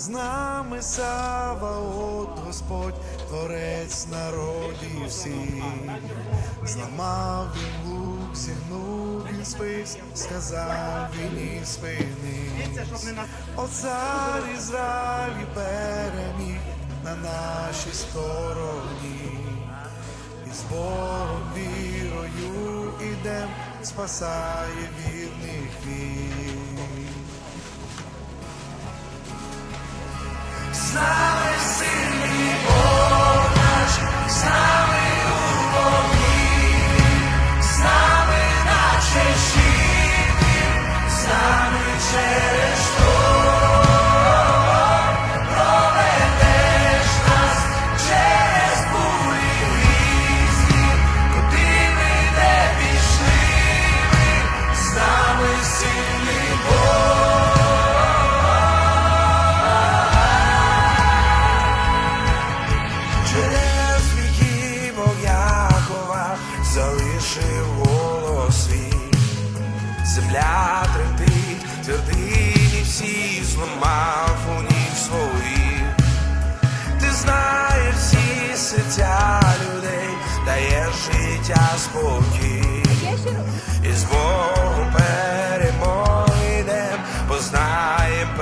з нами Саваот, Господь, Творець народів всіх. Зламав він лук, зігнув він спис, сказав він і спинись. О цар Ізраїль переміг на нашій стороні. І з Богом вірою ідем, спасає вірних лишив голос свій, земля тремтить, твердині всі зламав у них свої. Ти знаєш всі серця людей, даєш життя спокій, і з Богом перемоги йдем, познаєм.